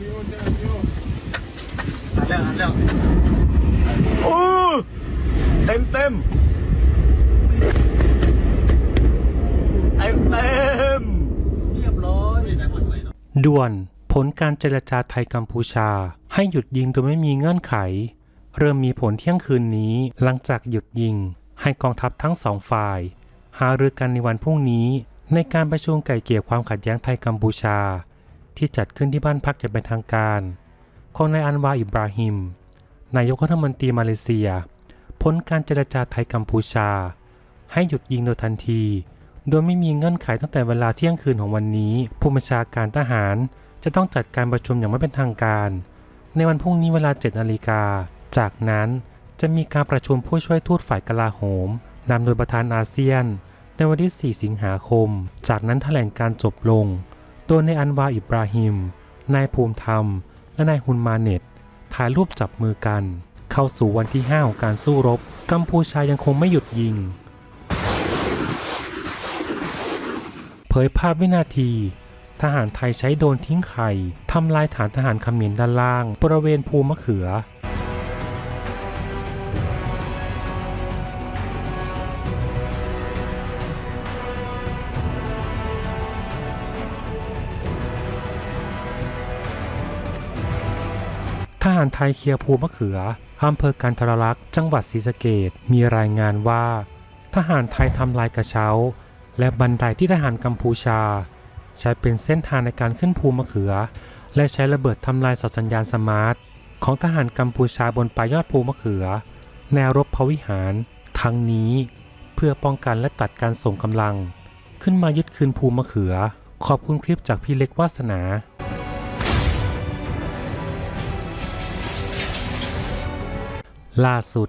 แล้วแล้วโอ้เต็มเต็มเต็มเต็มเรียบร้อยด่วนผลการเจรจาไทยกัมพูชา ให้หยุดยิงโดยไม่มีเงื่อนไข เริ่มมีผลเที่ยงคืนนี้ หลังจากหยุดยิง ให้กองทัพทั้งสองฝ่าย หารือกันในวันพรุ่งนี้ ในการประชุมไก่เกลี่ยความขัดแย้งไทยกัมพูชา ที่จัดขึ้นที่บ้านพักจะเป็นทางการของนายอันวาอิบราฮิม นายกรัฐมนตรีมาเลเซียผลการเจรจาไทยกัมพูชา ให้หยุดยิงโดยทันที โดยไม่มีเงื่อนไขตั้งแต่เวลาเที่ยงคืนของวันนี้ ผู้บัญชาการทหารจะต้องจัดการประชุมอย่างไม่เป็นทางการ ในวันพรุ่งนี้เวลา 7 นาฬิกา จากนั้นจะมีการประชุมผู้ช่วยทูตฝ่ายกลาโหมนำโดยประธานอาเซียน ในวันที่ 4 สิงหาคม จากนั้นแถลงการจบลง โดยในอันวาอิบราฮิม นายภูมิธรรม และนายฮุนมาเน็ตถ่ายรูปจับมือกัน เข้าสู่วันที่ 5 ของการสู้รบ กัมพูชายังคงไม่หยุดยิง เผยภาพวินาที ทหารไทยใช้โดนทิ้งไข่ทำลายฐานทหารเขมรด้านล่าง บริเวณภูมะเขือ ทหารไทยเคลียร์ภูมะเขืออำเภอกันทรลักษ์จังหวัดศรีสะเกดมีรายงานว่า ทหารไทยทำลายกระเช้า และบันไดที่ทหารกัมพูชา ใช้เป็นเส้นทางในการขึ้นภูมะเขือ และใช้ระเบิดทำลายสสัญญาณสมาร์ท ของทหารกัมพูชาบนปลายยอดภูมะเขือ แนวรบพวิหาร ทั้งนี้เพื่อป้องกันและตัดการส่งกำลัง ขึ้นมายึดคืนภูมะเขือ ขอบคุณคลิปจากพี่เล็กวาสนา ล่าสุด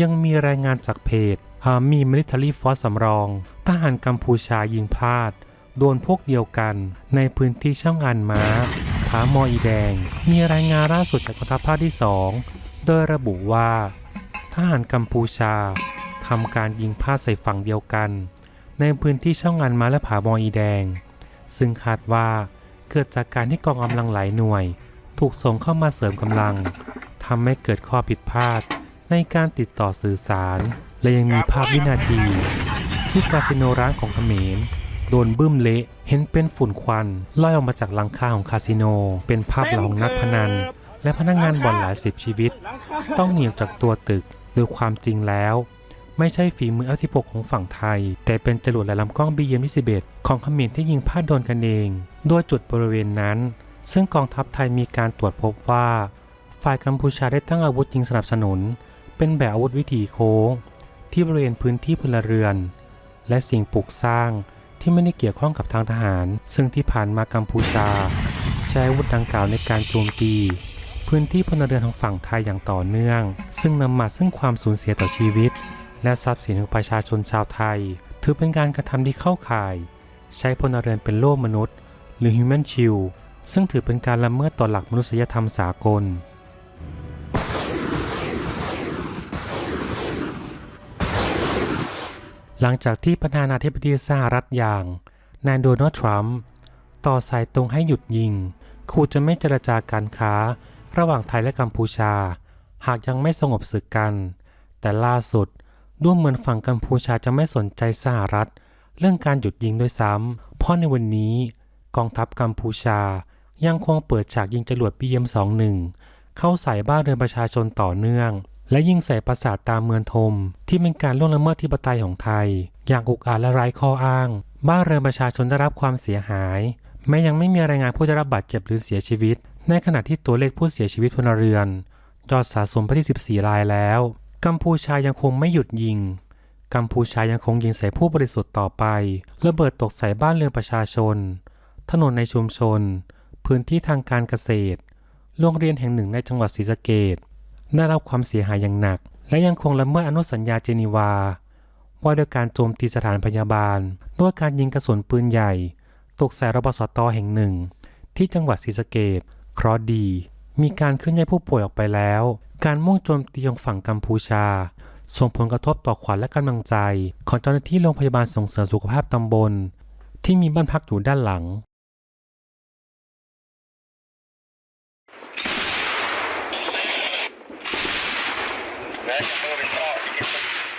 ยังมีรายงานจากเพจ Army Military Force สำรอง ทหารกัมพูชายิงพลาด โดนพวกเดียวกันในพื้นที่ช่องอันม้าผามออีแดง มีรายงานล่าสุดจากกองทัพภาคที่ 2 โดยระบุว่า ทหารกัมพูชาทำการยิงพลาดใส่ฝั่งเดียวกัน ในพื้นที่ช่องอันมาและผามออีแดง ซึ่งคาดว่าเกิดจากการที่กองกำลังหลายหน่วย ถูกส่งเข้ามาเสริมกำลังทำให้เกิดข้อผิดพลาด ในการติดต่อสื่อสาร และยังมีภาพวินาที ที่คาสิโนร้างของเขมรโดนบึ้มเละเห็นเป็นฝุ่นควันลอยออกมาจากหลังคาของคาสิโน เป็นภาพเหล่านักพนัน และพนักงานบ่อนหลายสิบชีวิต ต้องหนีออกจากตัวตึกโดยความจริงแล้ว ไม่ใช่ฝีมือ F16 ของฝั่งไทย แต่เป็นจรวดและลำกล้อง BM-21 ของเขมรที่ยิงพลาดโดนกันเองโดยจุดบริเวณนั้น ซึ่งกองทัพไทยมีการตรวจพบว่า ฝ่ายกัมพูชาได้ตั้งอาวุธยิงสนับสนุน เป็นแบบอาวุธวิถีโค้ง ที่บริเวณพื้นที่พลเรือน และสิ่งปลูกสร้างที่ไม่ได้เกี่ยวข้องกับทางทหาร ซึ่งที่ผ่านมากัมพูชา ใช้อาวุธดังกล่าวในการโจมตี พื้นที่พลเรือนทางฝั่งไทยอย่างต่อเนื่อง ซึ่งนำมาซึ่งความสูญเสียต่อชีวิต และทรัพย์สินของประชาชนชาวไทย ถือเป็นการกระทำที่เข้าข่าย ใช้พลเรือนเป็นโล่มนุษย์ หรือ Human Shield ซึ่งถือเป็นการละเมิดต่อหลักมนุษยธรรมสากล หลังจากที่ประธานาธิบดีสหรัฐอย่างนายโดนัลด์ทรัมป์ต่อสายตรงให้หยุดยิงขู่จะไม่เจรจาการค้าระหว่างไทยและกัมพูชา หากยังไม่สงบศึกกัน แต่ล่าสุดดูเหมือนฝั่งกัมพูชาจะไม่สนใจสหรัฐ เรื่องการหยุดยิงด้วยซ้ำเพราะในวันนี้ กองทัพกัมพูชายังคงเปิดฉากยิงจรวด BM21 เข้าใส่บ้านเรือนประชาชนต่อเนื่อง และยิ่งใส่ปราสาทตามเมืองทมที่เป็นการล่วงละเมิดที่ปไตยของไทย อย่างอุกอาจและไร้ข้ออ้าง บ้านเรือนประชาชนได้รับความเสียหาย แม้ยังไม่มีรายงานผู้ได้รับบาดเจ็บหรือเสียชีวิต ในขณะที่ตัวเลขผู้เสียชีวิตพลเรือน ยอดสะสมไปที่ 14 รายแล้ว กัมพูชายังคงไม่หยุดยิง กัมพูชายังคงยิงใส่ผู้บริสุทธิ์ต่อไประเบิดตกใส่บ้านเรือนประชาชน ถนนในชุมชน พื้นที่ทางการเกษตร โรงเรียนแห่งหนึ่งในจังหวัดศรีสะเกษ ได้รับความเสียหายอย่างหนัก และยังคงละเมิดอนุสัญญาเจนีวา ว่าด้วยการโจมตีสถานพยาบาล ด้วยการยิงกระสุนปืนใหญ่ ตกใส่รบสตแห่งหนึ่ง ที่จังหวัดศรีสะเกษเคราะดี มีการเคลื่อนย้ายผู้ป่วยออกไปแล้ว การมุ่งโจมตีของฝั่งกัมพูชา ส่งผลกระทบต่อขวัญและกำลังใจ ของเจ้าหน้าที่โรงพยาบาลส่งเสริมสุขภาพตำบล ที่มีบ้านพักอยู่ด้านหลัง Vägen bör vi ta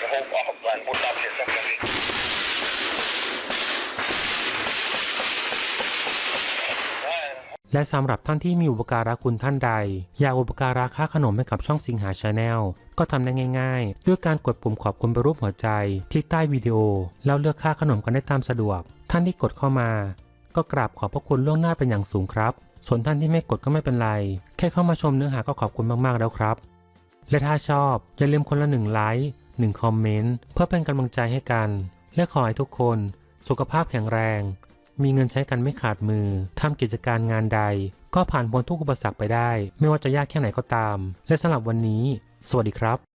ihop avlan mot Afghanistan. และสำหรับท่านที่มีอุปการะคุณท่านใด อยากอุปการะค่าขนมให้กับช่องสิงหาชาแนลก็ทำได้ง่าย ๆ ด้วยการกดปุ่มขอบคุณไปรูปหัวใจที่ใต้วิดีโอ แล้วเลือกค่าขนมกันได้ตามสะดวก ท่านที่กดเข้ามา ก็กราบขอบพระคุณล่วงหน้าเป็นอย่างสูงครับ ส่วนท่านที่ไม่กดก็ไม่เป็นไร แค่เข้ามาชมเนื้อหาก็ขอบคุณมากๆแล้วครับ และถ้าชอบอย่าลืมคนละหนึ่งไลค์หนึ่งคอมเมนต์เพื่อเป็นกำลังใจให้กัน และขอให้ทุกคนสุขภาพแข็งแรง มีเงินใช้กันไม่ขาดมือทำกิจการงานใด ก็ผ่านพ้นทุกอุปสรรคไปได้ ไม่ว่าจะยากแค่ไหนก็ตาม และสำหรับวันนี้ สวัสดีครับ